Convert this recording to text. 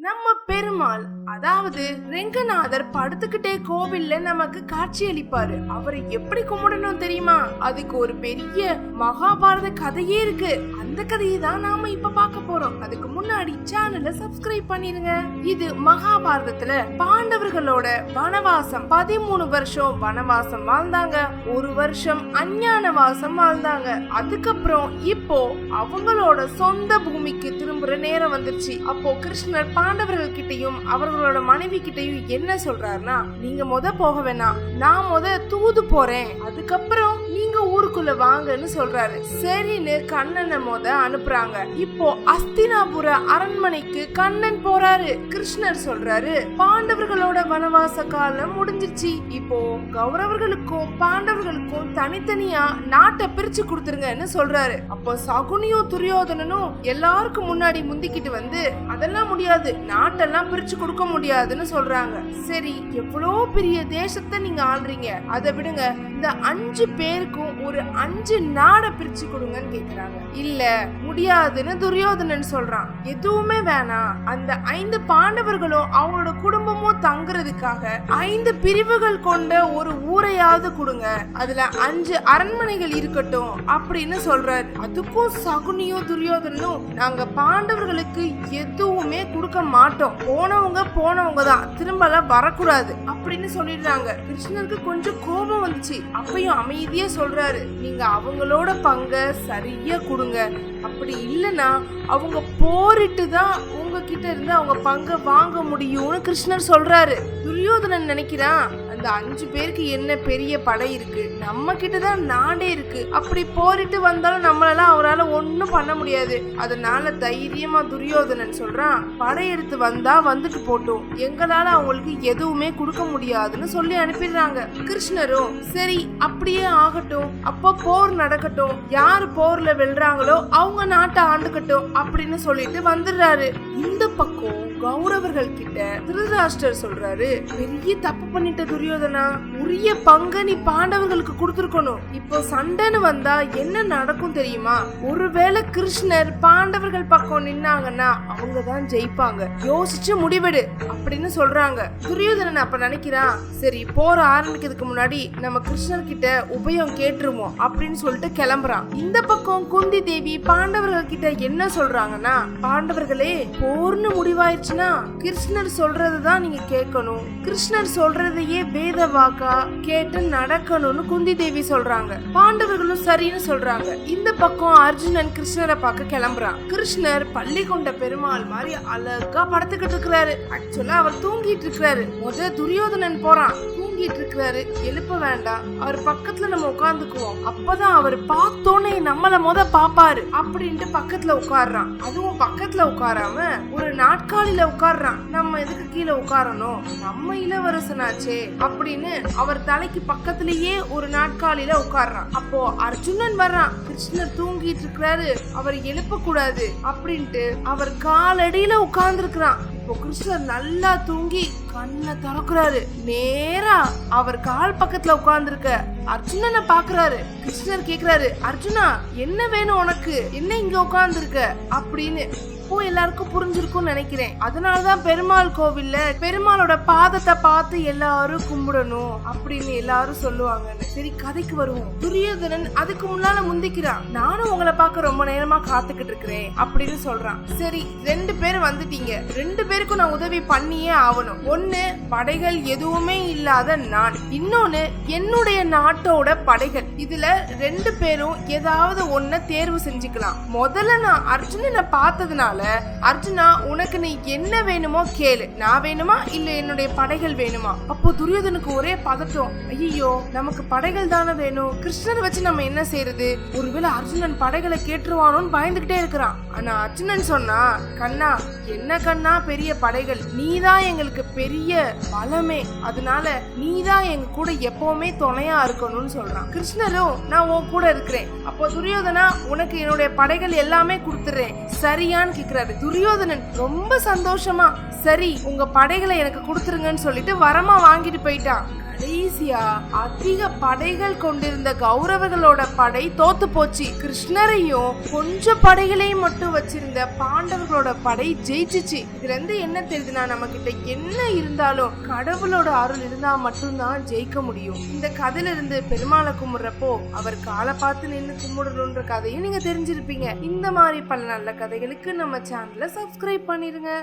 நம்ம பெருமாள் அதாவது ரெங்கநாதர் படுத்துக்கிட்டே கோவில்ல நமக்கு காட்சி அளிப்பாரு. அவரை எப்படி கும்பிடணும் தெரியுமா? அதுக்கு ஒரு பெரிய மகாபாரத கதையே இருக்கு. அந்த கதையை தான் நாம இப்ப பார்க்க போறோம். அதுக்கு முன்னாடி சேனலை சப்ஸ்கிரைப் பண்ணிருங்க. இது மகாபாரதத்துல பாண்டவர்களோட வனவாசம். பதிமூணு வருஷம் வனவாசம் வாழ்ந்தாங்க. ஒரு வருஷம் அஞ்ஞான வாசம் வாழ்ந்தாங்க. அதுக்கப்புறம் இப்போ அவங்களோட சொந்த பூமிக்கு திரும்புற நேரம் வந்துருச்சு. அப்போ கிருஷ்ணர் பாண்டவர்கள் கிட்டயும் அவர்களோட மனைவி கிட்டயும் என்ன சொல்றாருன்னா நீங்க முத போக வேணாம். நான் முத தூது போறேன். அதுக்கப்புறம் நீங்க ஊருக்குள்ள வாங்கன்னு சொல்றாரு. சரின்னு கண்ணனை மோத அனுப்புறாங்க. இப்போ அஸ்தினாபுர அரண்மனைக்கு கண்ணன் போறாரு. கிருஷ்ணர் சொல்றாரு பாண்டவர்களோட வனவாச காலம் முடிஞ்சிருச்சு. இப்போ கௌரவர்களுக்கும் பாண்டவர்களுக்கும் தனித்தனியா நாட்டை பிரிச்சு கொடுத்துருங்கன்னு சொல்றாரு. அப்போ சகுனியும் துரியோதனனும் எல்லாருக்கும் முன்னாடி முந்திக்கிட்டு வந்து அதெல்லாம் முடியாது. நாட்டெல்லாம் பிரிச்சு கொடுக்க முடியாதுன்னு சொல்றாங்க. சரி எவ்வளோ பெரிய தேசத்தை நீங்க ஆள்றீங்க? அதை விடுங்க. இந்த அஞ்சு பேருக்கும் ஒரு அஞ்சு நாடை பிரிச்சு கொடுங்கன்னு கேக்குறாங்க. இல்ல முடியாதுன்னு துரியோதனன் சொல்றான். எதுவுமே வேணாம். அந்த ஐந்து பாண்டவர்களும் அவங்களோட குடும்பமும் தங்குறதுக்காக ஐந்து பிரிவுகள் கொண்ட ஒரு ஊரையாவது கொடுங்க. அதுல அஞ்சு அரண்மனைகள் இருக்கட்டும் அப்படின்னு சொல்றாரு. அதுக்கும் சகுனியும் துரியோதனும் நாங்க பாண்டவர்களுக்கு எதுவுமே கொடுக்க மாட்டோம். போனவங்க போனவங்க தான். திரும்பலாம் வரக்கூடாது அப்படின்னு சொல்லிடுறாங்க. கிருஷ்ணருக்கு கொஞ்சம் கோபம் வந்துச்சு. அப்பயும் அமைதியா சொல்றாரு. நீங்க அவங்களோட பங்க சரியா கொடுங்க. அப்படி இல்லைன்னா அவங்க போரிட்டு தான் உங்ககிட்ட இருந்து அவங்க பங்கை வாங்க முடியும்னு கிருஷ்ணர் சொல்றாரு. துரியோதனன் நினைக்கிறான். அந்த அஞ்சு பேருக்கு என்ன பெரிய படை இருக்கு? நம்ம கிட்டதான் நாடே இருக்கு. அப்படி போரிட்டு வந்தாலும் நம்மளெல்லாம் அவரால் ஒன்றும் பண்ண முடியாது. அதனால தைரியமா துரியோதனன் சொல்றான் படையெடுத்து வந்தா வந்துட்டு போட்டோம். எங்களால அவங்களுக்கு எதுவுமே கொடுக்க முடியாதுன்னு சொல்லி அனுப்பிடுறாங்க. கிருஷ்ணரும் சரி அப்படியே ஆகட்டும். அப்போ போர் நடக்கட்டும். யார் போர்ல வெல்றாங்களோ அவங்க நாட்டை ஆண்டுக்கட்டும். அப்படின்னு சொல்லிட்டு வந்துடுறாரு. இந்த பக்கம் கௌரவர்கள் கிட்ட திருதராஷ்டர் சொல்றாரு பெரிய தப்பு பண்ணிட்ட துரியோதனா உரிய பங்க நீ பாண்டவர்களுக்கு கொடுத்துருக்கணும். இப்போ சண்டைன்னு வந்தா என்ன நடக்கும் தெரியுமா? ஒருவேளை கிருஷ்ணர் பாண்டவர்கள் பக்கம் நின்னாங்கன்னா அவங்க தான் ஜெயிப்பாங்க. யோசிச்சு முடிவெடு அப்படின்னு சொல்றாங்க. துரியோதனன் அப்ப நினைக்கிறான் சரி போற ஆரம்பிக்கிறதுக்கு முன்னாடி நம்ம கிருஷ்ணர் கிட்ட உபயம் கேட்டுருவோம் அப்படின்னு சொல்லிட்டு கிளம்புறான். இந்த பக்கம் குந்தி தேவி பாண்டவர்கள் கிட்ட என்ன சொல்றாங்கன்னா பாண்டவர்களே போர்னு முடிவாயிருச்சுன்னா கிருஷ்ணர் சொல்றதுதான் நீங்க கேட்கணும். கிருஷ்ணர் சொல்றதையே வேத வாக்கா கேட்டு நடக்கணும்னு குந்தி தேவி சொல்றாங்க. பாண்டவர்களும் சரின்னு சொல்றாங்க. இந்த பக்கம் அர்ஜுனன் கிருஷ்ணரை பார்க்க கிளம்புறான். கிருஷ்ணர் பள்ளி கொண்ட பெருமாள் மாதிரி அழகா படுத்துக்கிட்டு இருக்கிறாரு. ஆக்சுவலா அவர் தூங்கிட்டு இருக்கிறாரு. முத துரியோதனன் போறான். தூங்கிட்டு இருக்கிறாரு எழுப்ப வேண்டாம். அவர் பக்கத்துல நம்ம உட்காந்துக்குவோம் அப்பதான் அவர் பார்த்தோன்னே நம்மள முத பாப்பாரு அப்படின்ட்டு பக்கத்துல உட்கார்றான். அதுவும் பக்கத்துல உட்காராம ஒரு நாட்காலில உட்கார்றான். நம்ம எதுக்கு கீழே உட்காரணும்? நம்ம இளவரசனாச்சே அப்படின்னு அவர் தலைக்கு பக்கத்திலேயே ஒரு நாட்காலில உட்கார்றான். அப்போ அர்ஜுனன் வர்றான். கிருஷ்ணர் தூங்கிட்டு இருக்கிறாரு அவர் எழுப்ப கூடாது அப்படின்ட்டு அவர் காலடியில உட்கார்ந்துருக்கிறான். இப்போ கிருஷ்ணர் நல்லா தூங்கி கண்ணை திறக்கிறாரு. நேரா அவர் கால் பக்கத்துல உட்கார்ந்துருக்க. அர்ஜுனனை பாக்குறாரு. கிருஷ்ணர் கேக்குறாரு அர்ஜுனா என்ன வேணும் உனக்கு? என்ன இங்க உட்கார்ந்துருக்க? அப்படின்னு. இப்போ எல்லாருக்கும் புரிஞ்சிருக்கும்னு நினைக்கிறேன். அதனாலதான் பெருமாள் கோவில்ல பெருமாளோட பாதத்தை பார்த்து எல்லாரும் கும்பிடணும் அப்படின்னு எல்லாரும் சொல்லுவாங்கன்னு. சரி கதைக்கு வருவோம். துரியோதனன் அதுக்கு முன்னால முந்திக்கிறான். நானும் உங்களை பார்க்க ரொம்ப நேரமா காத்துக்கிட்டு இருக்கிறேன் அப்படின்னு சொல்றான். சரி ரெண்டு பேர் வந்துட்டீங்க. ரெண்டு பேருக்கும் நான் உதவி பண்ணியே ஆகணும். ஒன்னு படைகள் எதுவுமே இல்லாத நான். இன்னொன்னு என்னுடைய நாட்டோட படைகள். இதுல ரெண்டு பேரும் ஏதாவது ஒன்ன தேர்வு செஞ்சுக்கலாம். முதல்ல நான் அர்ஜுனனை பார்த்ததுனால அர்ஜுனா உனக்கு நீ என்ன வேணுமோ கேளு. நான் வேணுமா? இல்ல என்னுடைய படைகள் வேணுமா? அப்போ துரியோதனுக்கு ஒரே பதட்டம். ஐயோ நமக்கு படைகள் தானே வேணும். கிருஷ்ணரை வச்சு நம்ம என்ன செய்யறது ஒருவேளை அர்ஜுனன் படைகளை கேட்டுருவானோன்னு பயந்துகிட்டே இருக்கிறான். ஆனா அர்ஜுனன் சொன்னா கண்ணா என்ன கண்ணா? பெரிய படைகள். நீதான் எங்களுக்கு பெரிய பலமே. அதனால நீதான் எங்க கூட எப்பவுமே துணையா இருக்கணும்னு சொல்றான். கிருஷ்ணரும் நான் உன் கூட இருக்கிறேன். அப்போ துரியோதனா உனக்கு என்னுடைய படைகள் எல்லாமே கொடுத்துறேன் சரியான்னு இருக்கிறாரு துரியோதனன் ரொம்ப சந்தோஷமா சரி உங்க படைகளை எனக்கு கொடுத்துருங்கன்னு சொல்லிட்டு வரமா வாங்கிட்டு போயிட்டான். கடைசியா அதிக படைகள் கொண்டிருந்த கௌரவர்களோட படை தோத்து போச்சு. கிருஷ்ணரையும் கொஞ்சம் படைகளையும் மட்டும் வச்சிருந்த பாண்டவர்களோட படை ஜெயிச்சுச்சு. இதுல இருந்து என்ன தெரியுதுன்னா நம்ம கிட்ட என்ன இருந்தாலும் கடவுளோட அருள் இருந்தா மட்டும்தான் ஜெயிக்க முடியும். இந்த கதையில இருந்து பெருமாளை கும்பிடுறப்போ அவர் காலை பார்த்து நின்று கும்பிடணும்ன்ற கதையும் நீங்க தெரிஞ்சிருப்பீங்க. இந்த மாதிரி பல நல்ல கதைகளுக்கு நம்ம சேனலை சப்ஸ்கிரைப் பண்ணிருங்க.